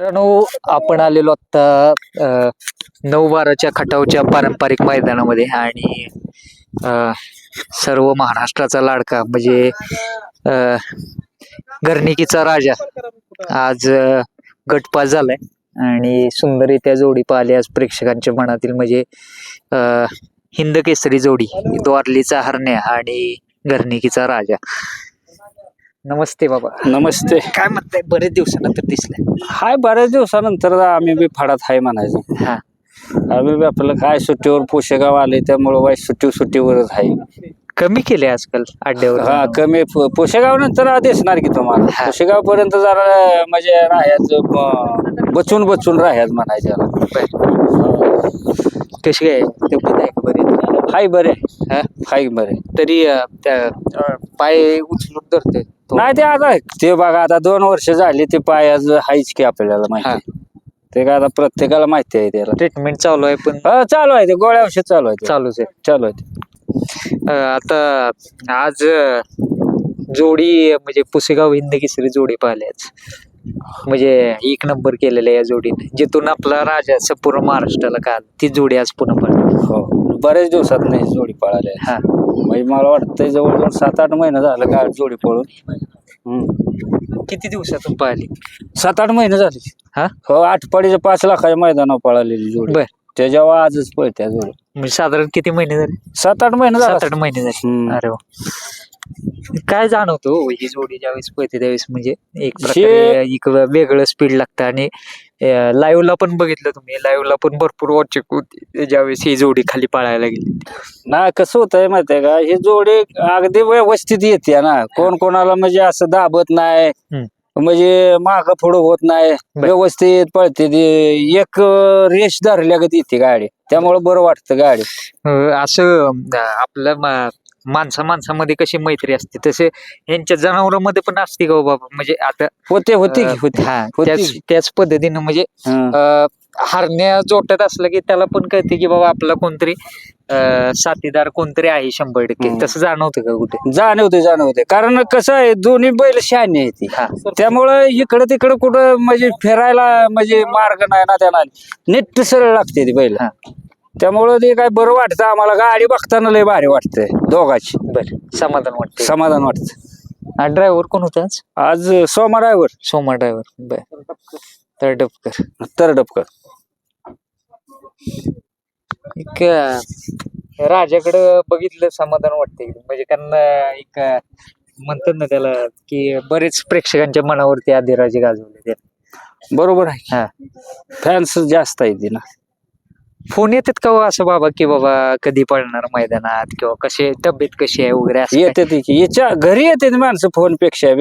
मित्रांनो आपण आलेलो आता नऊ बाराच्या खटावच्या पारंपरिक मैदानामध्ये आणि अ, सर्व महाराष्ट्राचा लाडका म्हणजे अ, घरणिकीचा राजा आज गटपास झालाय आणि सुंदररित्या जोडी पाहिली आज प्रेक्षकांच्या मनातील म्हणजे अ, हिंद केसरी जोडी द्वारलीचा हरण्या आणि घरणिकीचा राजा. नमस्ते बाबा. नमस्ते. काय म्हणताय? बरेच दिवसानंतर दिसले हाय बऱ्याच दिवसानंतर आम्ही बी फाडात हाय म्हणायचं. हा. आम्ही बी आपलं काय सुट्टीवर पोशेगाव आले त्यामुळं वाईट सुट्टी सुट्टीवरच आहे कमी केले आजकाल अड्ड्यावर हा कमी. प- पोशेगाव नंतर दिसणार की तुम्हाला. हा. पोशेगाव पर्यंत जरा म्हणजे राहायचं बचून बचून राहायचं म्हणायचं कशी काय? तब्येत आहे का बरी? हाय बरे हा? हाय बरे तरी अं, त्या अं, पाय उचलून धरते नाही ते आता ते बघा आता दोन वर्ष झाली ते पाय हायच की आपल्याला माहिती ते काय आता प्रत्येकाला माहिती आहे त्याला. ट्रीटमेंट चालू आहे पण हा, चालू आहे ते. गोळ्या औषध चालू आहे ते. चालूच आहे. चालू आहे ते. अं, आता आज अं, जोडी म्हणजे पुसेगाव हिंद केसरी जोडी पाहिली आज म्हणजे एक नंबर केलेला या जोडीने. जिथून आपला राजा संपूर्ण महाराष्ट्राला काल ती जोडी आज पुन्हा पाहिली हो. बरेच दिवसात नाही जोडी पळाली. आहे. हा. म्हणजे मला वाटतं जवळजवळ सात आठ महिने झालं गाडी जोडी पळून. हम्म. किती दिवसातून पाहिली सात आठ महिने झाले. हा? हो आठपाडीच्या पाच लाखाच्या मैदानावर पळालेली जोडी. बर. त्याच्यावर आजच पळत्या जोडी. म्हणजे साधारण किती महिने झाले? सात आठ महिने सात झाले आठ महिने झाले. हम्म. अरे वा. काय जाणवतो हो ही जोडी ज्यावेळेस पळते त्यावेळेस म्हणजे एक प्रकारे एक वेगळं स्पीड लागतं आणि लाईव्हला पण बघितलं तुम्ही लाईव्हला पण भरपूर होती ज्यावेळेस ही जोडी खाली पळायला गेली ना कसं होतंय माहितीये का ही जोडी अगदी व्यवस्थित येते ना कोण कोणाला म्हणजे असं दाबत नाही. म्हणजे माग पुढं होत नाही. व्यवस्थित पळते एक अं, रेष धरल्यागत येते गाडी त्यामुळे बरं वाटतं गाडी असं आपलं माणसा माणसामध्ये कशी मैत्री असते? तसे यांच्या जनावरांमध्ये पण असते का हो बाबा? म्हणजे आता होते होते की होते. हा, त्याच. त्याच पद्धतीनं म्हणजे हं. अं, हरण्या जोटत असलं की त्याला पण कळते की बाबा आपला कोणतरी अं, साथीदार कोणतरी आहे शंभर टक्के. हम्म. तसं जाणवतं का कुठे? जाणवते जाणवते. कारण कसं आहे दोन्ही बैल शहाणी आहे ती. हा. त्यामुळं इकडं तिकडं कुठं म्हणजे फिरायला म्हणजे मार्ग नाही ना त्यांना नीट सरळ लागते ती बैल. हा. त्यामुळं ते काय बरं वाटतं आम्हाला. गाडी बघताना लय भारी वाटतंय. दोघाची. बर. समाधान वाटते समाधान वाटतं ड्रायव्हर कोण होता आज? आज सोमा ड्रायव्हर सोमा ड्रायव्हर बर. तळडपकर तर डबकर. एक अं, राजाकडं बघितलं समाधान वाटते एकदम. म्हणजे अं, एक अं, म्हणतात ना त्याला की बरेच प्रेक्षकांच्या मनावरती आदिराजे गाजवले ते बरोबर आहे. हा. फॅन्स जास्त आहे ना फोन येतात का हो असं बाबा की बाबा कधी पडणार मैदानात किंवा कसे तब्येत कशी आहे वगैरे असं? येते ती की. याच्या घरी येते ती माणसं फोनपेक्षा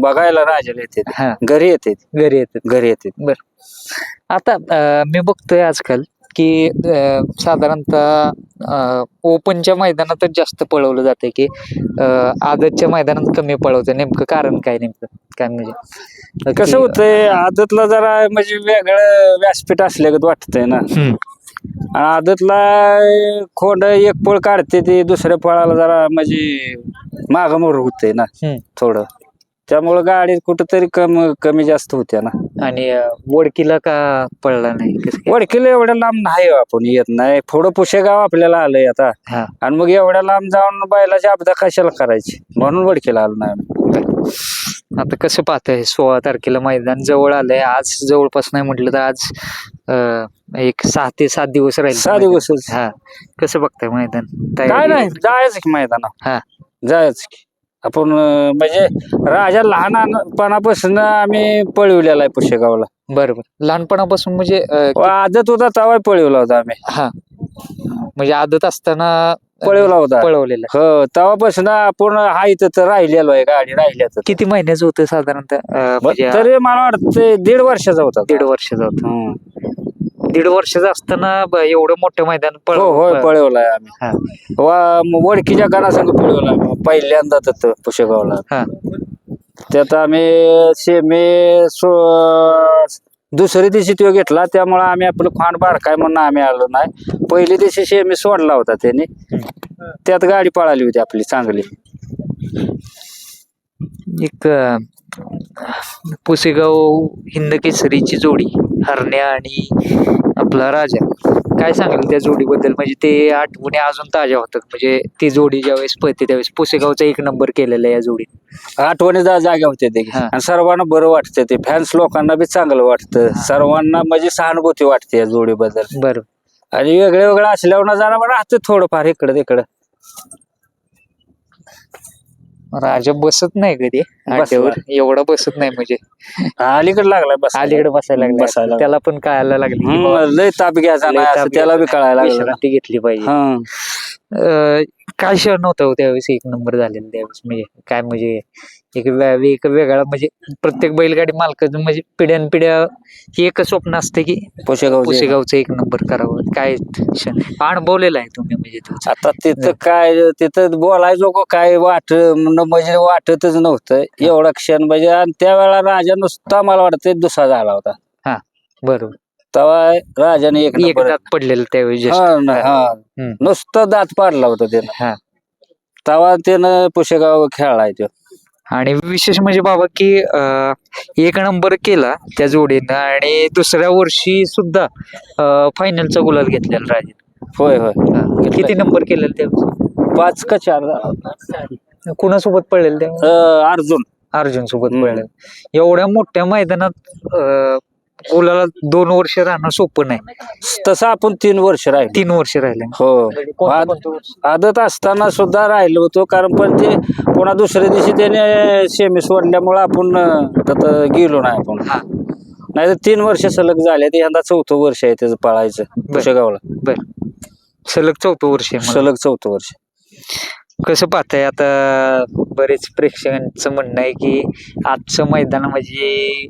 बघायला राजाला येते हा. घरी येते ती, घरी येतात. घरी येते ती. आता अं, मी बघतोय आजकाल की अं, साधारणतः अं, ओपनच्या मैदानातच जास्त पळवलं जाते की अं, आदतच्या मैदानात कमी पळवतं नेमकं कारण काय नेमकं? काय म्हणजे? कसं होतंय आदतला जरा म्हणजे वेगळं व्यासपीठ असल्यागत वाटतंय ना. हम्म. आणि आदतला खोंड एक पळ काढते ते दुसऱ्या पळाला जरा म्हणजे माग मोर होते ना हम्म. थोडं. त्यामुळं गाडी कुठंतरी कम कमी जास्त होत्या ना. आणि अं, वडकीला का पळला नाही? कसं काय? वडकीला एवढ्या लांब नाही हो आपण येत नाही. थोडं पुशेगाव आपल्याला आलंय आता. हा. आणि मग एवढ्या लांब जाऊन बैलाची अपदा कशाला करायची? म्हणून वडकीला आलो नाही आम्ही. आता कसं पाहताय सोळा तारखेला मैदान जवळ आलंय. आज जवळपास नाही म्हटलं तर आज अं, एक सहा ते सात दिवस राहील सहा दिवसच. हा. कसं बघताय मैदान? काय तयारी? नाही जायचं की मैदानात. हा. जायचं की. आपण अं, म्हणजे राजा लहानपणापासून आम्ही पळविलेला आहे पुशेगावला. बरोबर लहानपणापासून म्हणजे अं, आदत होता तवा पळवला होता आम्ही. हा. म्हणजे आदत असताना पळवला होता. पळवलेला. हो तेव्हापासून आपण हा इथं तर राहिलेलो आहे गाडी राहिल्यात किती महिन्याचं होतं साधारणतः अं, म्हणजे तरी मला वाटतं दीड वर्षाचा होता. दीड वर्षाचं होतं. हम्म. दीड वर्षाचं असताना ब- एवढं मोठं मैदान पळ हो होय पळ- पळवलाय आम्ही. वा म- वडकीच्या गाणासंग पळवला पहिल्यांदा तर पुशेगावला. हा. त्यात आम्ही सेमी सो दुसऱ्या दिवशी तो घेतला त्यामुळे आम्ही आपलं खांड बारकाय म्हणून आम्ही आलो नाही. पहिल्या दिवशी सेमी सोडला होता त्याने. त्यात गाडी पळाली होती आपली चांगली. एक अं, पुसेगाव हिंद केसरीची जोडी. हरण्या आणि आपला राजा. काय सांगाल त्या जोडीबद्दल? म्हणजे ते आठवणी अजून ताज्या होतात. म्हणजे ती जोडी ज्यावेळेस पळते त्यावेळेस पुसेगावचा एक नंबर केलेला आहे या जोडीत आठवणी जा जाग्या होते ते हा. आणि सर्वांना बरं वाटतं ते. फॅन्स लोकांना बी चांगलं वाटतं. सर्वांना म्हणजे सहानुभूती वाटते या जोडीबद्दल. बरं आणि वेगळे वेगळं असल्यावर ना जरा राहतं थोडंफार इकडं तिकडं. राजा बसत नाही कधी. एवढा बसत नाही म्हणजे. अलीकडे लागलाय बस अलीकडे बसायला लागला त्याला पण कळायला लागली लय ताप घ्यायचा त्याला बी कळायला लागलं. विश्रांती घेतली पाहिजे. काय क्षण नव्हतं हो त्यावेळेस एक नंबर झालेला त्यावेळेस म्हणजे काय म्हणजे एक एक वेगळा म्हणजे प्रत्येक बैलगाडी मालकाचं म्हणजे पिढ्यान पिढ्या हे एक स्वप्न असते की पुशेगाव पुसेगावचं एक नंबर करावं. काय क्षण अनुभवलेला आहे तुम्ही म्हणजे आता तिथं काय तिथं बोलायचो काय वाट म्हणजे वाटतच नव्हतं. एवढा क्षण म्हणजे आणि त्यावेळेला राजा नुसता मला वाटतं दुसरा झाला होता. बरोबर. तेव्हा राजाने एक एक नंबर दात पडलेलं. हा ना, हा. हम्म. नुसतं दात पाडला होता हा. त्यानं तेव्हा त्यानं पुशेगाव खेळलाय तो आणि विशेष म्हणजे बाबा की अं, एक नंबर केला त्या जोडीनं आणि दुसऱ्या वर्षी सुद्धा फायनलचा गुलाल घेतलेला राजे होय होय किती नंबर केलेला त्यावेळेस पाच का चार कुणासोबत पडलेलं त्या अर्जुन अर्जुन सोबत हम्म. पडलेलं एवढ्या मोठ्या मैदानात अं, गुलाला दोन वर्ष राहणं सोपं नाही. तसं आपण तीन वर्ष राहिलो. तीन वर्ष राहिले. हो. आद-? आदत असताना सुद्धा राहिलो होतो कारण पण ते पुन्हा दुसऱ्या दिवशी त्याने सेमी सोडल्यामुळे आपण अं, तिथं गेलो नाही आपण. हा. नाही तर तीन वर्ष सलग झाले ते यंदा चौथं वर्ष आहे त्याचं पळायचं पुशेगावला बर. सलग चौथं वर्ष आहे मला. सलग चौथं वर्ष. कसं पाहताय आता बरेच प्रेक्षकांचं म्हणणं आहे की आजचं मैदान म्हणजे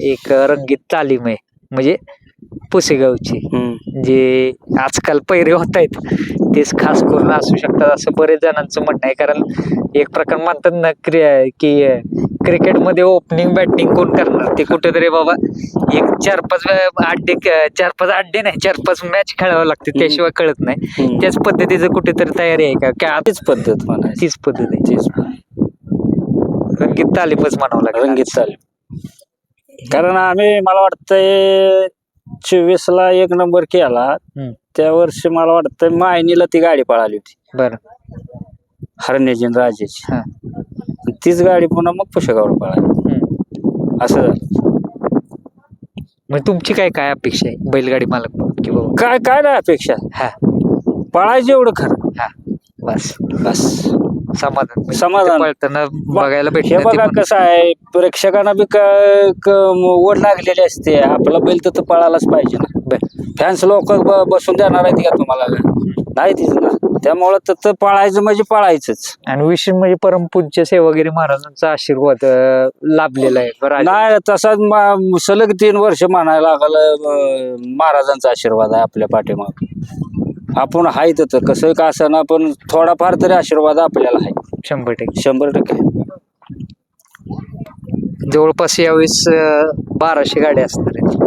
एक रंगीत तालीम आहे. म्हणजे पुसेगावची. जे आजकाल पैरे होत आहेत तेच खास करून असू शकतात असं बरेच जणांचं म्हणणं आहे. कारण एक प्रकार म्हणतात ना क्रि- की क्रिकेटमध्ये ओपनिंग बॅटिंग कोण करणार? ते कुठेतरी बाबा एक चार पाच अड्डे चार पाच अड्डे नाही चार पाच मॅच खेळावं लागते. त्याशिवाय कळत नाही. त्याच पद्धतीचं कुठेतरी तयारी आहे का? काय तीच पद्धत? म्हणायची. तीच पद्धत आहे. तीच रंगीत तालीमच म्हणावं लागेल रंगीत चालेल कारण आम्ही मला वाटतंय चोवीस ला एक नंबर केला. हम्म. त्या वर्षी मला वाटतं मायनीला ती गाडी पळाली होती. बरं. आणि राजाची हा. तीच गाडी पुन्हा मग पुशेगावला पळाली. हम्म. असं झालं. मग तुमची काय काय अपेक्षा आहे? बैलगाडी मालक म्हणून की बाबा? काय काय नाही अपेक्षा. हा. पळायचं एवढं खरं. हा. बस. बस. समाधान समाधान. तिथे पळताना बघायला हे बघा कसं आहे प्रेक्षकांना बी क- क- ओढ लागलेली असते. आपला बैल तर पळायलाच पाहिजे ना. फॅन्स लोक बसून देणार आहेत का तुम्हाला? नाही तिचं ना. त्यामुळं तर पळायचं म्हणजे पळायचंच. आणि विशेष म्हणजे परमपूज्य सेवागिरी महाराजांचा आशीर्वाद अं, लाभलेला आहे. बरं नाही तसाच मा- सलग तीन वर्ष म्हणायला लागलं अं, महाराजांचा आशीर्वाद आहे आपल्या पाठीमाग. आपण हाय तर कसं का असं पण थोडाफार तरी आशीर्वाद आपल्याला आहे. शंभर टक्के. शंभर टक्के. जवळपास यावेळेस अं, बाराशे गाड्या असणार आहेत.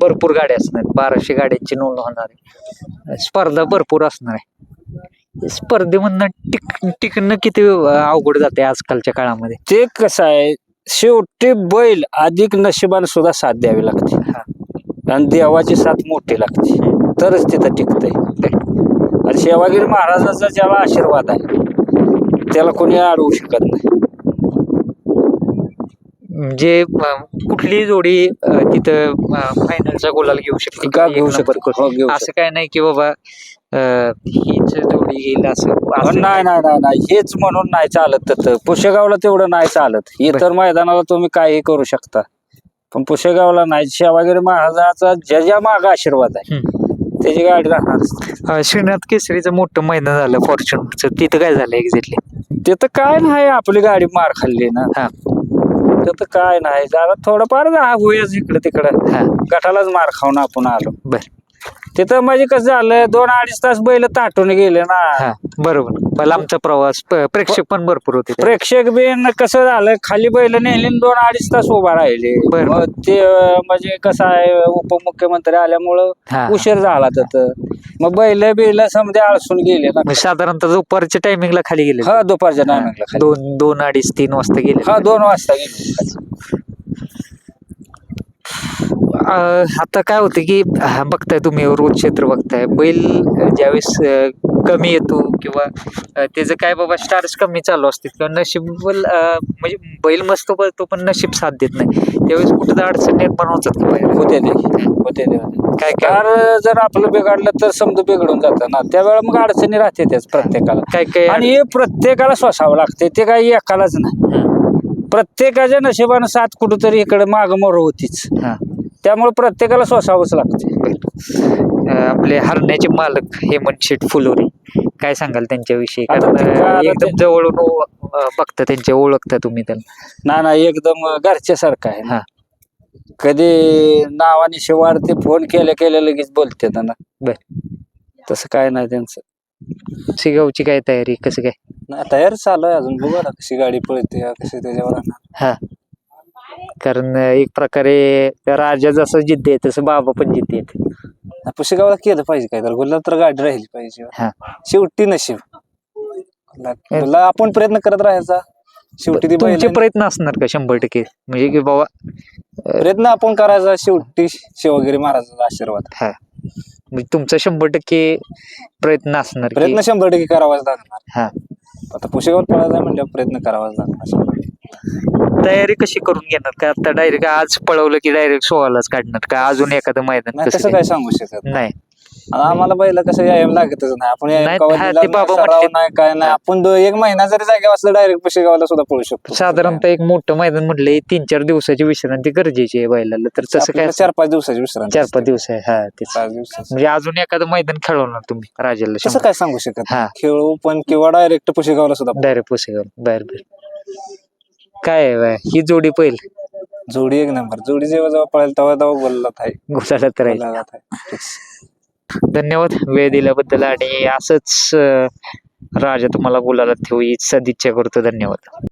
भरपूर गाड्या असणार आहेत. बाराशे गाड्यांची नोंद होणार आहे. स्पर्धा भरपूर असणार आहे. स्पर्धेमधनं टिक टिकणं किती अं, अवघड जाते आजकालच्या काळामध्ये? ते कसं आहे शेवटी बैल अधिक नशिबाने सुद्धा साथ द्यावी लागते. हा. आणि देवाची साथ मोठी लागते. तरच तिथं टिकतंय. आणि सेवागिरी महाराजाचा ज्याला आशीर्वाद आहे त्याला कोणी अडवू शकत नाही. म्हणजे अं, कुठलीही जोडी तिथं फायनलचा गुलाल घेऊ शकते? का घेऊ शकतो हो, असं काय नाही की बाबा हीच जोडी घेईल असं नाही नाही नाही नाही. हेच म्हणून नाही चालत तर पुशेगावला तेवढं नाही चालत. इतर मैदानाला तुम्ही काही करू शकता. पण पुशेगावला नाही. सेवागिरी महाराजाचा ज्या ज्या माग आशीर्वाद आहे. त्याची गाडी राहणार अं, श्रीनाथ केसरीचं मोठं मैदान झालं फॉर्च्युनरचं तिथं काय झालं एक्झॅक्टली तिथं काय नाही आपली गाडी मार खाल्ली ना. हा. तिथं काय नाही जरा थोडंफार होईच इकडे तिकडं. हा. गटालाच मार खाऊन आपण आलो. बर. तिथं म्हणजे कसं झालं दोन अडीच तास बैल ताटून गेले ना. हा बरोबर. पहिला आमचा प्रवास प- प्रेक्षक पण भरपूर होते. प्रेक्षक बिन कसं झालं खाली बैल नेली आणि दोन अडीच तास उभा राहिले. बरं. मग ते अं, म्हणजे कसं आहे उपमुख्यमंत्री आल्यामुळं उशीर झाला तिथं. मग बैल बिल समजा आळसून गेले ना. साधारणतः दुपारच्या टायमिंगला खाली गेले हा दुपारच्या टायमिंगला खाली. दोन दोन अडीच तीन वाजता गेले हा दोन वाजता गेलो आता काय होतं की हा, बघताय तुम्ही रोज क्षेत्र बघताय. बैल ज्यावेळेस कमी येतो किंवा त्याचं काय बाबा स्टार्स कमी चालू असते किंवा नशीब म्हणजे बैल मस्त पळतो पण नशीब साथ देत नाही. त्यावेळेस कुठं अडचण निर्माण होतात का बैल? होते ते. होते ते. काय काय? कार जर आपलं बिघडलं तर समजा बिघडून जातं ना. त्यावेळेला मग अडचणी राहते त्याच प्रत्येकाला. काय काय? आणि हे प्रत्येकाला सोसावं लागते. ते काही एकालाच नाही. प्रत्येकाच्या नशिबानं साथ कुठंतरी इकडे माग मोर होतीच. हा. त्यामुळे प्रत्येकाला सोसावंच लागते. आपले हरण्याचे मालक हेमंत शेठ फुलोरी काय सांगाल त्यांच्याविषयी? कारण एकदम जवळून बघता त्यांच्या ओळखता तुम्ही त्यांना. ना ना एकदम घरच्यासारखं आहे हा. कधी नावाने शिवार ते फोन केल्या केल्या लगेच बोलते ना बर. तसं काय नाही त्यांचं. शिगावची काय तयारी कसं काय? तयार चालू आहे अजून. बघू कशी गाडी पळते कशी त्याच्यावर. हा. कारण एक प्रकारे राजा जसं जिद्द आहे तसं बाबा पण जिद्द नाही, पुशेगावला केलं पाहिजे काय? तर गुल्ला तर गाडी राहिली पाहिजे. हा. शेवटी नशीब. गुल्ला आपण प्रयत्न करत राहायचा. शेवटी ती तुमचे बैलांनी- प्रयत्न असणार का शंभर टक्के? म्हणजे की बाबा प्रयत्न आपण करायचा. शेवटी शिवगिरी महाराजाचा आशीर्वाद. हा. म्हणजे तुमचा शंभर टक्के प्रयत्न असणार की प्रयत्न शंभर टक्के करावाच लागणार. हा. आता पुशेगावात पळायचा म्हणजे प्रयत्न करावाच लागणार. तयारी कशी करून घेणार? का आता डायरेक्ट आज पळवलं की डायरेक्ट सोळालाच काढणार? का अजून एखादं मैदान नाही कसं काय? सांगू शकत नाही. आणि आम्हाला बैल कसं व्यायाम लागतच नाही. आपण व्यायाम नाही, कवा हा, दिला ते नाही, बाबा सराव. नाही काय नाही. आपण दो- एक महिना जरी जागेवर असलं डायरेक्ट पुशेगावला सुद्धा पळू शकतो. साधारणतः एक मोठं मैदान म्हटलं तीन चार दिवसाची विश्रांती गरजेची आहे बैलाला. तर तसं काय आपल्याला चार पाच दिवसाची विश्रांती चार असते. पाच दिवस आहे हा तेच. पाच दिवसाची. म्हणजे अजून एखादं मैदान खेळवणार तुम्ही राजाला तसं काय सांगू शकत हा. खेळू पण किंवा डायरेक्ट पुशेगावला सुद्धा डायरेक्ट पुसेगाव बर बर. काय आहे बा, ही जोडी पहिल. जोडी एक नंबर. जोडी जेव्हा जेव्हा पळेल तेव्हा तेव्हा बोललात आहे. गुलाला तर राहील आहे. धन्यवाद. वेळ दिल्याबद्दल आणि असंच अं, राजा तुम्हाला बोलायला ठेवू. ही सदिच्छा करतो. धन्यवाद.